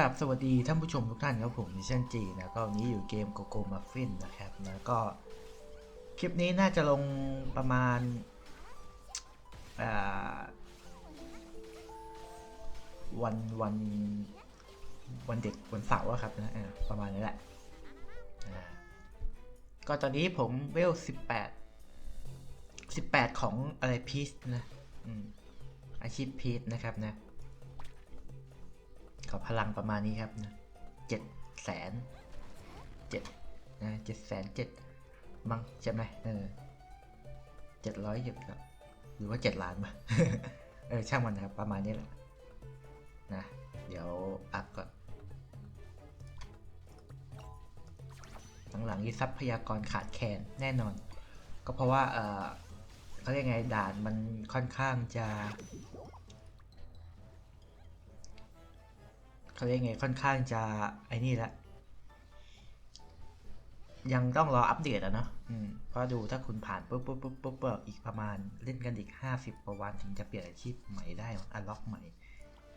ครับสวัสดีท่านผู้ชมทุกท่านครับผมมิชชั่นจีนะก็วันนี้อยู่เกมโกโก้มัฟฟินนะครับแล้วก็คลิปนี้น่าจะลงประมาณวันวันวันเด็กวันเสาร์อะครับนะประมาณนี้แหละก็ตอนนี้ผมเวลสิบแปดสิบแปดของอะไรพีซนะอาชีพพีซนะครับนะ ขอพลังประมาณนี้ครับนะเจ็ดแสนเจ็ดนะเจ็ดแสนเจ็ดมั้งใช่ไหมเออเจ็ดร้อยเจ็ดครับหรือว่าเจ็ดล้านมาเออช่างมันนะครับประมาณนี้แหละนะเดี๋ยวอัพก่อนหลังๆนี้ทรัพยากรขาดแคลนแน่นอน ก็เพราะว่าเออเขาเรียกไงด่านมันค่อนข้างจะ เขาเรียกไงค่อนข้างจะไอ้นี่แหละยังต้องรออัปเดตอะเนาะเพราะดูถ้าคุณผ่านปุ๊บปุ๊บปุ๊บปุ๊บปุ๊บอีกประมาณเล่นกันอีกห้าสิบประวันถึงจะเปลี่ยนอาชีพใหม่ได้อันล็อกใหม่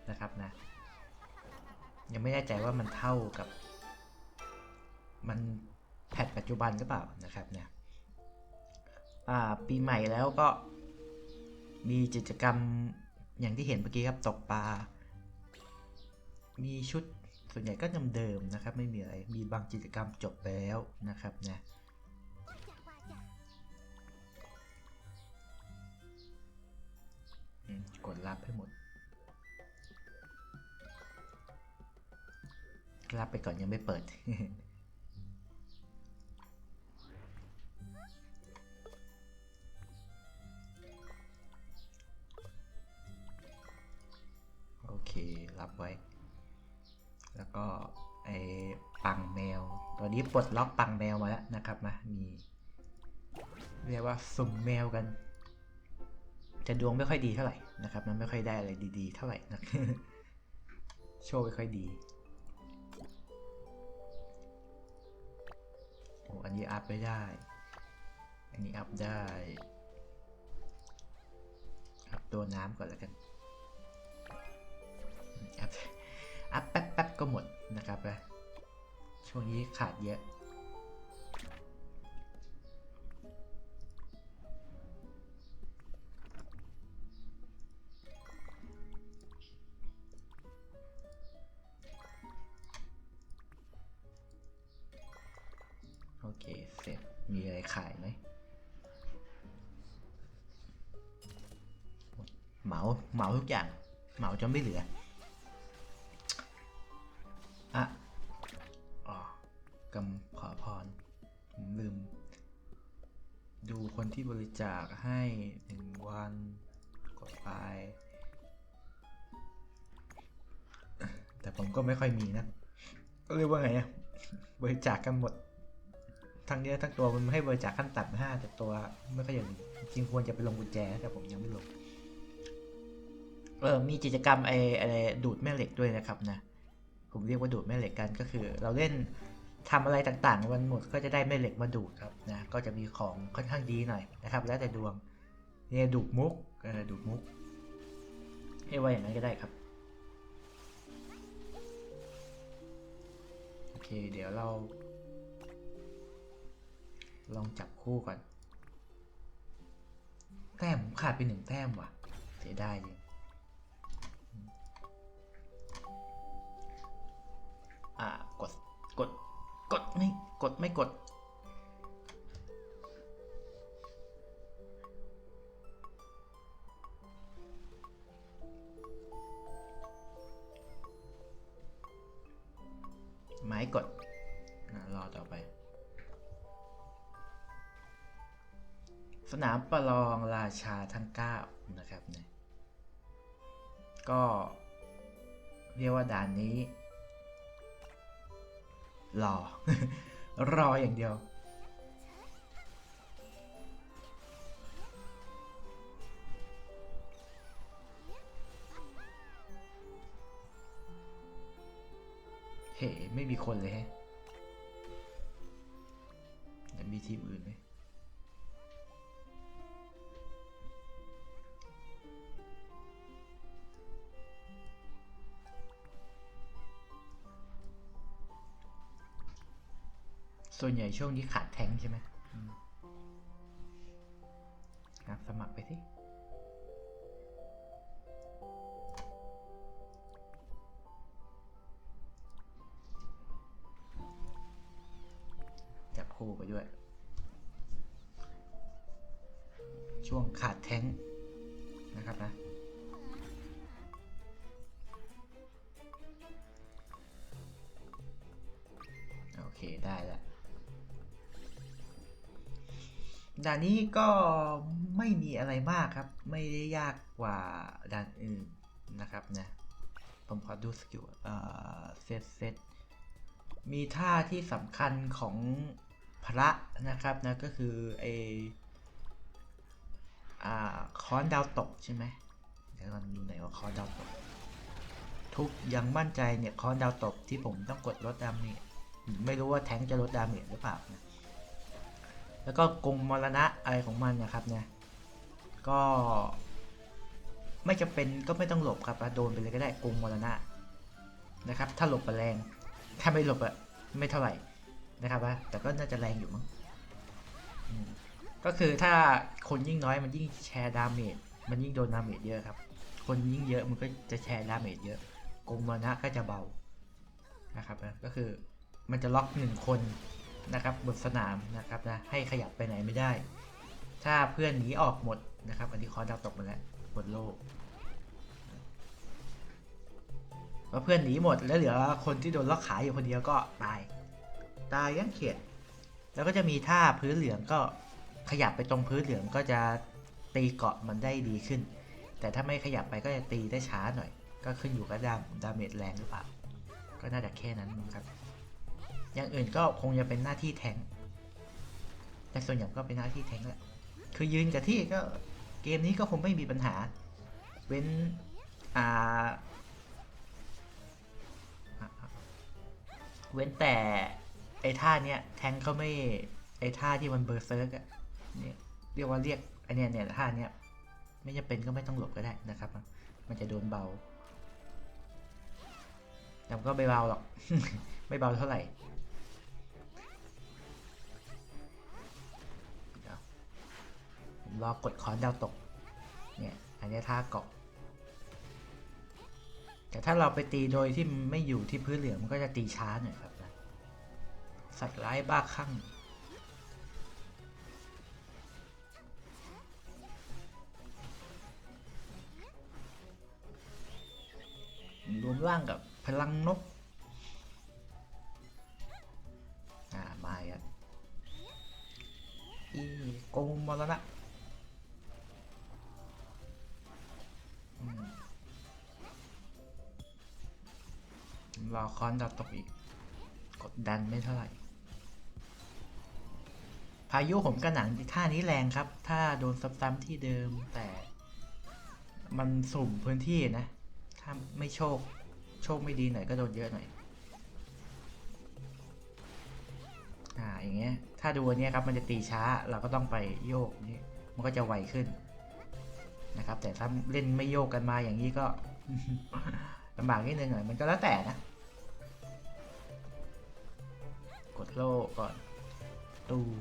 นะครับนะ ยังไม่แน่ใจว่ามันเท่ากับ มันแพทปัจจุบันหรือเปล่านะครับเนี่ยปีใหม่แล้วก็มีกิจกรรมอย่างที่เห็นเมื่อกี้ครับตกปลา มีชุดส่วนใหญ่ก็เดิมๆนะครับ ไม่มีอะไร มีบางกิจกรรมจบแล้วนะครับนะกดรับให้หมด รับไปก่อนยังไม่เปิด ปลดล็อกปังแมวมาแล้วนะครับมามีเรียกว่าสุ่มแมวกัน จะดวงไม่ค่อยดีเท่าไหร่นะครับ มันไม่ค่อยได้อะไรดีๆ เท่าไหร่นะโชว์ไม่ค่อยดีโอ้อันนี้อัพไม่ได้ อันนี้อัพได้อัพตัวน้ำก่อนแล้วกันอัพอัพแป๊บๆก็หมดนะครับนะ ช่วงนี้ขาดเยอะโอเค เสร็จ มีอะไรขายไหมเหมา เหมาทุกอย่าง เหมาจนไม่เหลือ อกำขอพรผมลืม ดูคนที่บริจาคให้หนึ่งวันกดไป แต่ผมก็ไม่ค่อยมีนะ ก็เรียกว่าไงอะบริจาคกันหมด ทั้งเนื้อทั้งตัวมันให้บริจาคขั้นต่ำห้าแต่ตัวไม่ค่อยอย่างจริงควรจะไปลงกุญแจแต่ผมยังไม่ลงเออมีกิจกรรมไออะไรดูดแม่เหล็กด้วยนะครับนะ ผมเรียกว่าดูดแม่เหล็กกันก็คือ เราเล่น ทำอะไรต่างๆวันหมดก็จะได้แม่เหล็กมาดูดครับนะก็จะมีของค่อนข้างดีหน่อยนะครับ แล้วแต่ดวงเนี่ยดูดมุกเออดูดมุกให้ว่าอย่างนั้นก็ได้ครับโอเคเดี๋ยวเรา ลองจับคู่ก่อน แต้มผมขาดไปหนึ่งแต้มว่ะเสียดายจริงอ่ากด กดไม่กดไม้กดรอต่อไป สนามประลองราชาทั้ง 9 นะครับเนี่ยก็เรียกว่าด่านนี้รอ รออย่างเดียว เฮ้ ไม่มีคนเลยแฮะแต่มีทีมอื่นไหม ส่วนใหญ่ช่วงนี้ขาดแทงใช่ไหมครับสมัครไปสิจับคู่ไปด้วย ช่วงขาดแท้งนะครับนะโอเค ได้แล้ว ด่านนี้ก็ไม่มีอะไรมากครับ ไม่ได้ยากกว่าด่านอื่นนะครับนะผมขอดูสกิลเออเซตเซตมีท่าที่สำคัญของพระนะครับนะก็คือไออ่าค้อนดาวตกใช่ไหมเดี๋ยวก่อนดูไหนอยว่าค้อนดาวตก ทุกยังมั่นใจเนี่ยค้อนดาวตกที่ผมต้องกดลดดาเมจไม่รู้ว่าแทงจะลดดาเมจหรือเปล่านะ แล้วก็กรงมรณะอะไรของมันนะครับเนี่ยก็ ไม่จำเป็นก็ไม่ต้องหลบครับโดนไปเลยก็ได้กรงมรณะนะครับ ถ้าหลบไปแรงถ้าไม่หลบอะไม่เท่าไหร่นะครับว่าแต่ก็น่าจะแรงอยู่มั้งก็คือถ้าคนยิ่งน้อยมันยิ่งแชร์ดาเมจมันยิ่งโดนดาเมจเยอะครับ คนยิ่งเยอะมันก็จะแชร์ดาเมจเยอะกรงมรณะก็จะเบานะครับนะก็คือมันจะล็อกหนึ่งคน นะครับบนสนามนะครับนะให้ขยับไปไหนไม่ได้ ถ้าเพื่อนหนีออกหมดนะครับอันนี้คอดาวตกมาแล้วบนโลกพอเพื่อนหนีหมดแล้วเหลือคนที่โดนล็อกขาอยู่คนเดียวก็ตาย ตายยังเขียดแล้วก็จะมีท่าพื้นเหลืองก็ขยับไปตรงพื้นเหลืองก็จะตีเกาะมันได้ดีขึ้น แต่ถ้าไม่ขยับไปก็จะตีได้ช้าหน่อย ก็ขึ้นอยู่กับดามดาเมจแรงหรือเปล่า ก็น่าจะแค่นั้นครับ อย่างอื่นก็คงจะเป็นหน้าที่แทงแต่ส่วนใหญ่ก็เป็นหน้าที่แทงแหละ คือยืนกับที่ก็เกมนี้ก็คงไม่มีปัญหา เว้น อ่า เว้นแต่ไอ้ท่าเนี้ยแทงเขาไม่ไอ้ท่าที่มันเบอร์เซิร์กอะเนี่ยเรียกว่าเรียกไอเนี้ยเนี่ยท่าเนี้ยไม่จำเป็นก็ไม่ต้องหลบก็ได้นะครับ มันจะโดนเบาแต่มันก็ไม่เบาหรอก ไม่เบาเท่าไหร่ ผมรอกดคอนดาวตก เนี่ย อันนี้ท่าเกาะ แต่ถ้าเราไปตีโดยที่ไม่อยู่ที่พื้นเหลืองมันก็จะตีช้าหน่อยครับนะสัตว์ร้ายบ้าคลั่งรวมร่างกับพลังนก คอนดับตกอีก กดดันไม่เท่าไหร่ พายุผมกระหนังท่านี้แรงครับ ถ้าโดนซ้ำๆที่เดิมแต่ มันสุ่มพื้นที่นะ ถ้าไม่โชค โชคไม่ดีหน่อยก็โดนเยอะหน่อยอ่าอย่างเงี้ยถ้าดูอันเนี้ยครับมันจะตีช้าเราก็ต้องไปโยกนี่มันก็จะไวขึ้นนะครับ แต่ถ้าเล่นไม่โยกกันมาอย่างนี้ก็ลำบากนิดนึงหน่อยมันก็แล้วแต่นะ โล่ก่อน ตูม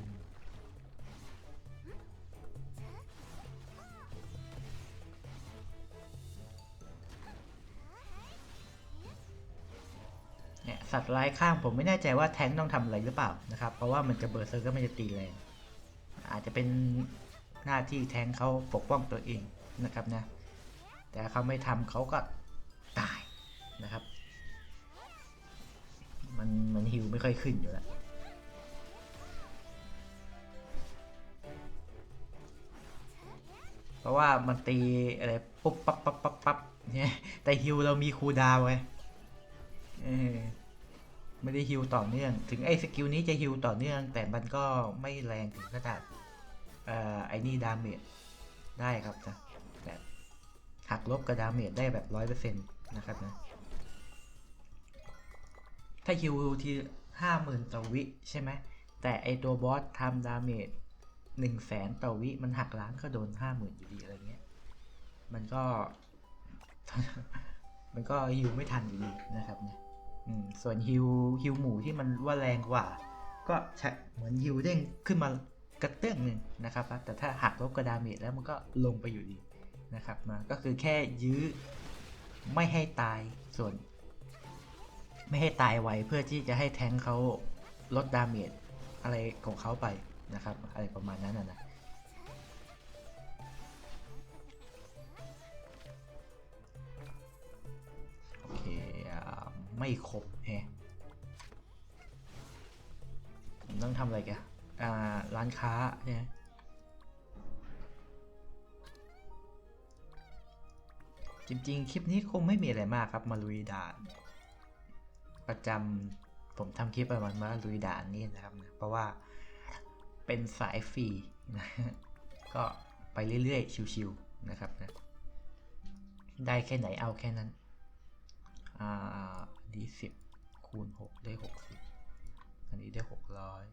เนี่ยสัตว์ร้ายข้างผมไม่แน่ใจว่าแทงต้องทำอะไรหรือเปล่านะครับ เพราะว่ามันจะเบอร์เซอร์ก็ไม่จะตีแรงอาจจะเป็นหน้าที่แทงเขาปกป้องตัวเองนะครับนะ แต่เขาไม่ทำเขาก็ตายนะครับ มันมันฮิวไม่ค่อยขึ้นอยู่แล้ว ราะว่ามันตีอะไรปุ๊บปั๊บปั๊บปั๊บปั๊บเนี่ยแต่ฮิวเรามีคูลดาวไงเออไม่ได้ฮิวต่อเนื่อง ถึงไอ้สกิลนี้จะฮิวต่อเนื่อง แต่มันก็ไม่แรงถึงขนาดเอ่อไอ้นี่ดาเมจได้ครับนะแบบหักลบกับดาเมจได้แบบร้อยเปอร์เซ็นต์นะครับนะถ้าฮิวทีห้าหมื่นต่อวิใช่ไหมแต่ไอตัวบอสทำดาเมจ หนึ่งแสนต่อวิมันหักล้างก็โดนห้าหมื่นอยู่ดีอะไรเงี้ย มันก็ มันก็ฮิวไม่ทันอยู่ดีนะครับเนี่ยส่วนฮิวฮิวหมูที่มันว่าแรงกว่า ก็ใช้เหมือนยิวเด้งขึ้นมากระเตื้องหนึ่งนะครับ แต่ถ้าหักลบกระดาเมจแล้วมันก็ลงไปอยู่ดีนะครับมาก็คือแค่ยื้อไม่ให้ตายส่วน ไม่ให้ตายไวเพื่อที่จะให้แทงเขาลดดาเมจอะไรของเขาไป นะครับ อะไรประมาณนั้นนะนะโอเคไม่ครบแฮผมต้องทำอะไรกันอ่า ร้านค้าเนี่ยจริงๆ คลิปนี้คงไม่มีอะไรมากครับ มาลุยด่าน ประจำผมทำคลิปประมาณมาลุยด่านนี่นะครับ เพราะว่า เป็นสายฟรีนะก็ไปเรื่อยๆ ชิวๆนะครับนะได้แค่ไหนเอาแค่นั้น อ่าอันนี้สิบคูณหกได้หกสิบอันนี้ได้หกร้อย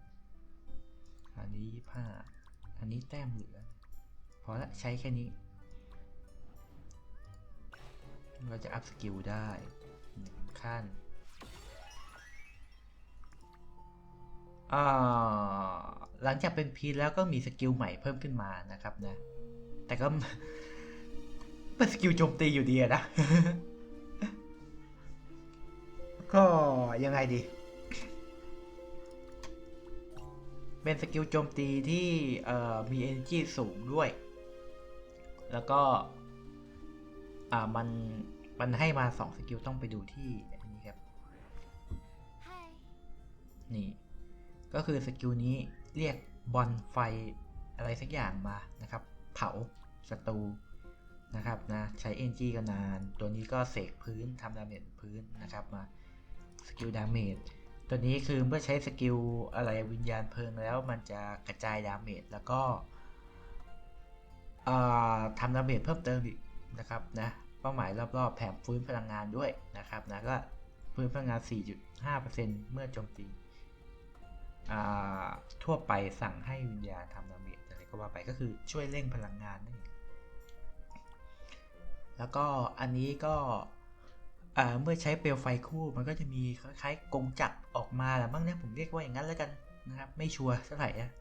อันนี้ยี่ห้าอันนี้แต้มเหลือ พอละใช้แค่นี้ เราจะอัพสกิลได้ขั้นอ่า หลังจากเป็นพีแล้วก็มีสกิลใหม่เพิ่มขึ้นมานะครับนะ แต่ก็เป็นสกิลโจมตีอยู่ดีอะนะ ก็ยังไงดี เป็นสกิลโจมตีที่เอ่อมี energy สูงด้วย แล้วก็อ่ามันมันให้มาสองสกิลต้องไปดูที่อันนี้ครับ นี่ ก็คือสกิลนี้ เรียกบอลไฟอะไรสักอย่างมานะครับ เผาศัตรูนะครับนะใช้ NG กันนาน ตัวนี้ก็เสกพื้นทำดาเมจพื้นนะครับมาสกิลดาเมจตัวนี้คือเมื่อใช้สกิลอะไรวิญญาณเพลิงแล้วมันจะกระจายดาเมจแล้วก็ทำดาเมจเพิ่มเติมอีกนะครับนะเป้าหมายรอบๆแถมฟื้นพลังงานด้วยนะครับนะก็ฟื้นพลังงาน 4.5%เมื่อโจมตี ทั่วไปสั่งให้วิญญาณทำดาเมจอะไรก็ว่าไปก็คือช่วยเร่งพลังงานนั่นเองแล้วก็อันนี้ก็เมื่อใช้เปลวไฟคู่มันก็จะมีคล้ายๆกงจักรออกมาแหละบ้างเนี่ยผมเรียกว่าอย่างนั้นแล้วกันนะครับไม่ชัวร์เท่าไหร่นะ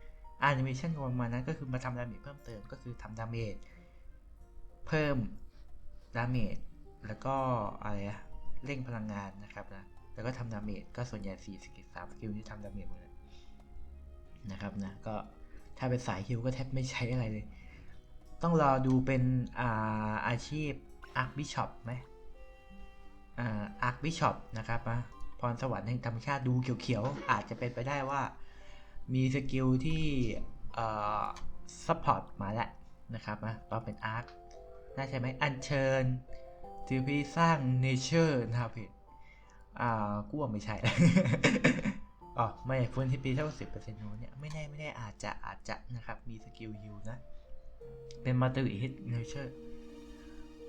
แอนิเมชันประมาณนั้นก็คือมาทำดาเมจเพิ่มเติมก็คือทำดาเมจเพิ่มดาเมจแล้วก็อะไรอะเร่งพลังงานนะครับนะแล้วก็ทำดาเมจก็ส่วนใหญ่4สกิล3สกิลนี้ทำดาเมจหมดเนะครับนะก็ถ้าเป็นสายฮิวก็แทบไม่ใช้อะไรเลย ต้องรอดูเป็นอาอาชีพอาร์คบิชอปไหมอาร์คบิชอปนะครับนะพรสวรรค์แห่งธรรมชาติดูเขียวๆ อาจจะเป็นไปได้ว่า มีสกิลที่ซัพพอร์ตมาแล้วนะครับนะตอนเป็นอาร์คน่าใช่ไหมอัญเชิญทีพีสร้างเนเจอร์นะครับพี่อ่ากูว่าไม่ใช่ อ๋อไม่ฟื้นที่ปีเท่าสิบเปอร์เซ็นต์นู้นเนี่ยไม่แน่ไม่แน่อาจจะอาจจะนะครับ มีสกิลฮิวนะ เป็นมาติฮิตเนเจอร์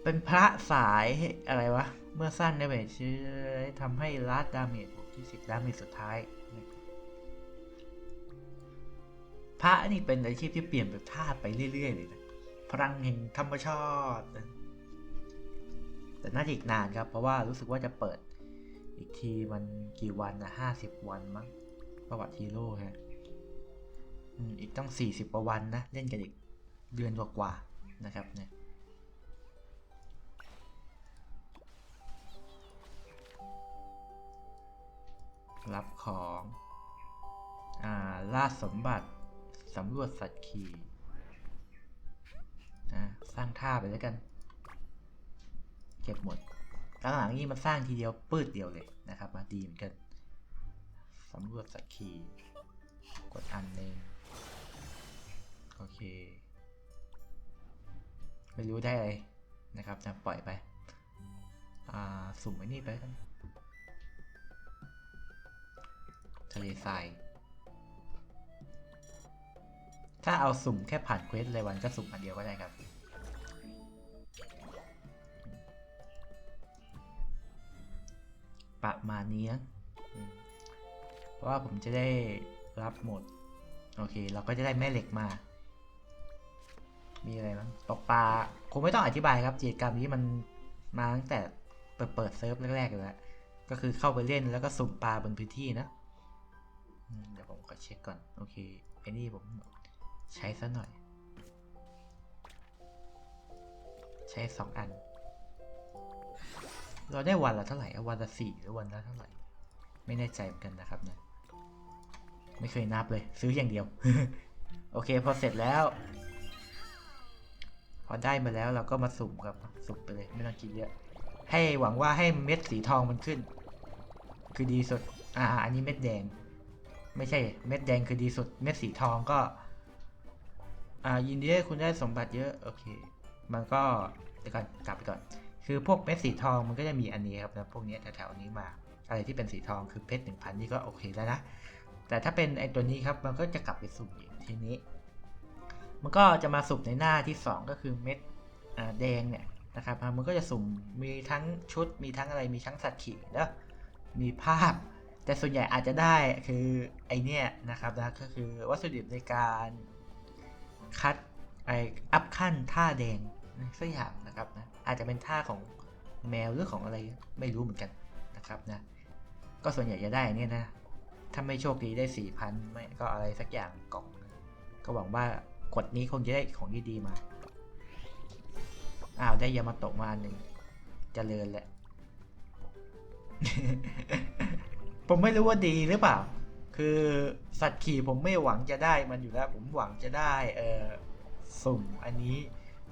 เป็นพระสายอะไรวะ เมื่อสั้นได้เมจชื่อทำให้ลัดดาเมจบวกที่สิบดาเมจสุดท้าย พระนี่เป็นอาชีพที่เปลี่ยนแบบธาไปเรื่อย ๆ เลยนะพลังแห่งธรรมชาติแต่น่าจะอีกนานครับ เพราะว่ารู้สึกว่าจะเปิด อีกทีมันกี่วันนะห้าสิบวันมั้งประวัติฮีโร่ฮะอืมอีกต้องสี่สิบกว่าวันนะ เล่นกันอีกเดือนกว่าๆนะครับเนี่ยรับของอ่าล่าสมบัติสำรวจสัตว์ขี่นะสร้างท่าไปแล้วกัน เก็บหมด หลังนี่มันสร้างทีเดียวปืดเดียวเลยนะครับ มาดีเหมือนกันสำรวจสัตว์ขี่กดอันหนึ่งโอเค ไม่รู้ได้เลยนะครับจะปล่อยไป อ่า สุ่มไว้นี่ไปกันทะเลทรายถ้าเอาสุ่มแค่ผ่านเควสเลยวันก็สุ่มอันเดียวก็ได้ครับ ประมาณนี้นะอืมเพราะว่าผมจะได้รับหมด โอเค เราก็จะได้แม่เหล็กมา มีอะไรบ้างตกปลาคงไม่ต้องอธิบายครับกิจกรรมนี้มันมาตั้งแต่เปิดเปิดเซิร์ฟแรกๆเลยแหละก็คือเข้าไปเล่นแล้วก็สุ่มปลาบนพื้นที่นะอืมเดี๋ยวผมขอเช็คก่อน โอเคไอ้นี่ผมใช้ซะหน่อย ใช้สองอัน เราได้วันละเท่าไหร่อะวันละสี่หรือวันละเท่าไหร่ ไม่แน่ใจเหมือนกันนะครับนะไม่เคยนับเลย ซื้ออย่างเดียว โอเคพอเสร็จแล้ว พอได้มาแล้วเราก็มาสุ่มครับสุ่มไปเลยไม่ต้องคิดเยอะ ให้หวังว่าให้เม็ดสีทองมันขึ้น คือดีสุด อ่า อันนี้เม็ดแดง ไม่ใช่ เม็ดแดงคือดีสุด เม็ดสีทองก็ อ่ายินดีให้คุณได้สมบัติเยอะ โอเค มันก็เดี๋ยวก่อนกลับไปก่อน คือพวกเม็ดสีทองมันก็จะมีอันนี้ครับนะพวกนี้แถวๆนี้มา อะไรที่เป็นสีทองคือเพชรหนึ่งพันนี่ก็โอเคแล้วนะ แต่ถ้าเป็นไอตัวนี้ครับมันก็จะกลับไปสุ่มอีกทีนี้ มันก็จะมาสุ่มในหน้าที่ 2 ก็คือเม็ดแดงเนี่ยนะครับมันก็จะสุ่มมีทั้งชุดมีทั้งอะไรมีทั้งสัตว์ขี่แล้วมีภาพ แต่ส่วนใหญ่อาจจะได้คือไอเนี่ยนะครับนะก็คือวัตถุในการคัดไออัพขั้นท่าแดง สักอย่างนะครับนะอาจจะเป็นท่าของแมวหรือของอะไรไม่รู้เหมือนกันนะครับนะก็ส่วนใหญ่จะได้เนี่ยนะถ้าไม่โชคดีได้สี่พันไม่ก็อะไรสักอย่างกล่องก็หวังว่ากดนี้คงจะได้ของดีๆมาอ้าวได้ยามาโตะมาหนึ่งเจริญแหละ ผมไม่รู้ว่าดีหรือเปล่า คือสัตว์ขี่ผมไม่หวังจะได้มันอยู่แล้ว ผมหวังจะได้ เออสุ่มอันนี้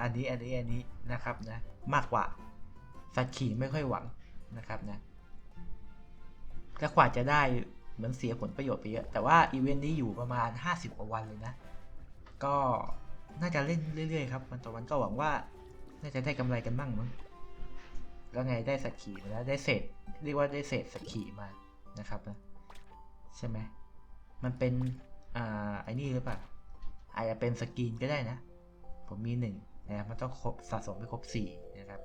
อันนี้อันนี้อันนี้นะครับนะมากกว่าสัตว์ขี่ไม่ค่อยหวังนะครับนะถ้ากว่าจะได้เหมือนเสียผลประโยชน์ไปเยอะ แต่ว่าอีเวนต์นี้อยู่ประมาณ 50กว่าวันเลยนะ ก็น่าจะเล่นเรื่อยๆครับวันต่อวันก็หวังว่า น่าจะได้กำไรกันบ้างมั้งแล้วไงได้สักขีมาแล้วได้เศษเรียกว่าได้เศษสักขีมานะครับนะใช่ไหมมันเป็นอ่าไอ้นี่หรือเปล่าอาจจะเป็นสกรีนก็ได้นะ ผมมีหนึ่ง นะครับมันต้องครบสะสมไปครบสี่นะครับ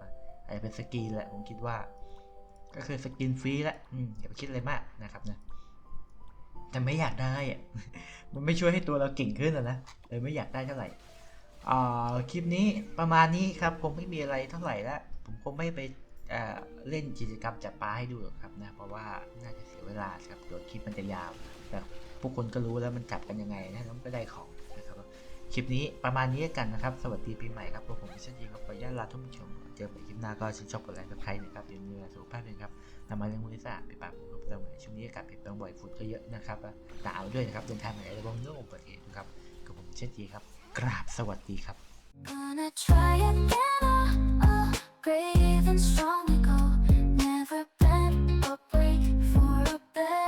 อาจจะเป็นสกรีนแหละผมคิดว่า ก็คือสกินฟรีละอืมอย่าไปคิดอะไรมากนะครับนะแต่ไม่อยากได้อะมันไม่ช่วยให้ตัวเราเก่งขึ้นหรอนะเลยไม่อยากได้เท่าไหร่อ่าคลิปนี้ประมาณนี้ครับคงไม่มีอะไรเท่าไหร่ละผมคงไม่ไปเเล่นกิจกรรมจับปลาให้ดูหรอกครับนะเพราะว่าน่าจะเสียเวลาครับเดี๋ยวคลิปมันจะยาวแต่พวกคนก็รู้แล้วมันจับกันยังไงนะแล้วก็ได้ของ คลิปนี้ประมาณนี้กันนะครับ สวัสดีปีใหม่ครับพวกผมพิชยีครับขออนุญาตลาทุกผู้ชม เจอกันคลิปหน้าก็ชื่นชอบกดไลค์กับใครนะครับอย่าลืมสุขภาพด้ครับนำมาเรื่องมือสะอาดไปปะผมปรุงกับเราใหม่ช่วงนี้อากาศเปลี่ยนแปลงบ่อยฝุ่นก็เยอะนะครับตาเอาด้วยนะครับเดินทางไปไหนระวังเรื่องอุบัติเหตุครับกับผมเช่นดีครับ กราบสวัสดีครับ brave and strong we go. Never bend or break for a bed